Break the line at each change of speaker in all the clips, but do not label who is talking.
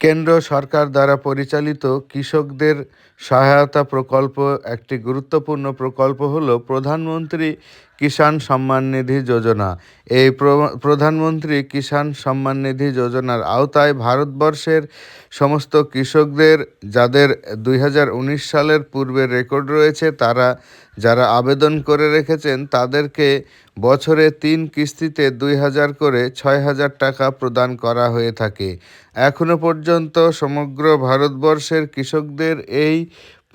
কেন্দ্র সরকার দ্বারা পরিচালিত কৃষকদের সহায়তা প্রকল্প একটি গুরুত্বপূর্ণ প্রকল্প হল প্রধানমন্ত্রী কিষাণ সম্মান নিধি যোজনা। এই প্রধানমন্ত্রী কিষাণ সম্মান নিধি যোজনার আওতায় ভারতবর্ষের সমস্ত কৃষকদের, যাদের দুই হাজার উনিশ সালের পূর্বের রেকর্ড রয়েছে, তারা যারা আবেদন করে রেখেছেন, তাদেরকে বছরে তিন কিস্তিতে দুই হাজার করে ছয় হাজার টাকা প্রদান করা হয়ে থাকে। এখনও পর্যন্ত সমগ্র ভারতবর্ষের কৃষকদের এই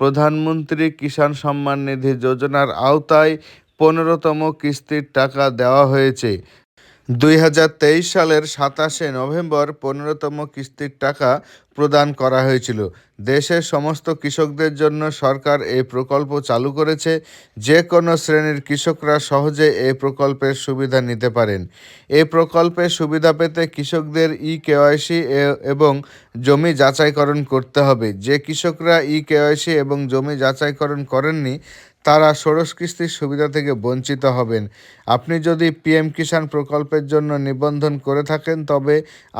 প্রধানমন্ত্রী কিষাণ সম্মান নিধি যোজনার আওতায় পনেরোতম কিস্তির টাকা দেওয়া হয়েছে। দুই হাজার তেইশ সালের সাতাশে নভেম্বর পনেরোতম কিস্তির টাকা প্রদান করা হয়েছিল। দেশের সমস্ত কৃষকদের জন্য সরকার এই প্রকল্প চালু করেছে। যে কোনো শ্রেণির কৃষকরা সহজে এই প্রকল্পের সুবিধা নিতে পারেন। এই প্রকল্পের সুবিধা পেতে কৃষকদের ই কেওয়াইসি এবং জমি যাচাইকরণ করতে হবে। যে কৃষকরা ই কেওয়াইসি এবং জমি যাচাইকরণ করেননি তারা ষোড়শ কিস্তির সুবিধা থেকে বঞ্চিত হবেন। আপনি যদি পিএম কিষাণ প্রকল্পের জন্য নিবন্ধন করে থাকেন, তবে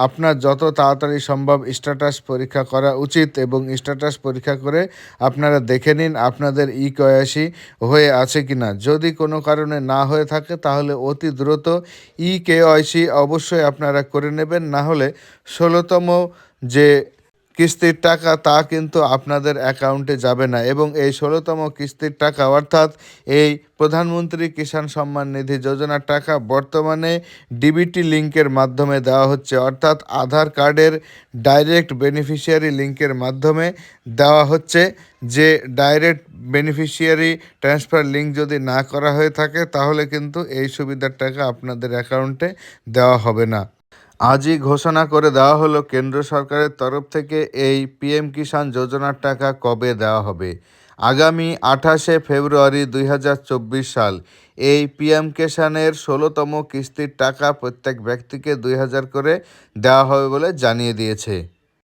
আপনার যত তাড়াতাড়ি সম্ভব স্ট্যাটাস পরীক্ষা করা উচিত এবং স্ট্যাটাস পরীক্ষা করে আপনারা দেখে নিন আপনাদের ই কেওয়াইসি হয়ে আছে কিনা। যদি কোনো কারণে না হয়ে থাকে, তাহলে অতি দ্রুত ই কেওয়াইসি অবশ্যই আপনারা করে নেবেন। না হলে ষোলোতম যে কিস্তির টাকা তা কিন্তু আপনাদের অ্যাকাউন্টে যাবে না। এবং এই ষোলোতম কিস্তির টাকা অর্থাৎ এই প্রধানমন্ত্রী কিষাণ সম্মান নিধি যোজনার টাকা বর্তমানে ডিবিটি লিঙ্কের মাধ্যমে দেওয়া হচ্ছে। অর্থাৎ আধার কার্ডের ডাইরেক্ট বেনিফিশিয়ারি লিঙ্কের মাধ্যমে দেওয়া হচ্ছে যে ডাইরেক্ট বেনিফিশিয়ারি ট্রান্সফার লিঙ্ক যদি না করা হয়ে থাকে তাহলে কিন্তু এই সুবিধার টাকা আপনাদের অ্যাকাউন্টে দেওয়া হবে না। আজই ঘোষণা করে দেওয়া হলো, কেন্দ্র সরকারের তরফ থেকে এই পিএম কিষাণ যোজনার টাকা কবে দেওয়া হবে? আগামী আঠাশে ফেব্রুয়ারি দুই হাজার চব্বিশ সাল, এই পিএম কিষাণের ষোলোতম কিস্তির টাকা প্রত্যেক ব্যক্তিকে দুই হাজার করে দেওয়া হবে বলে জানিয়ে দিয়েছে।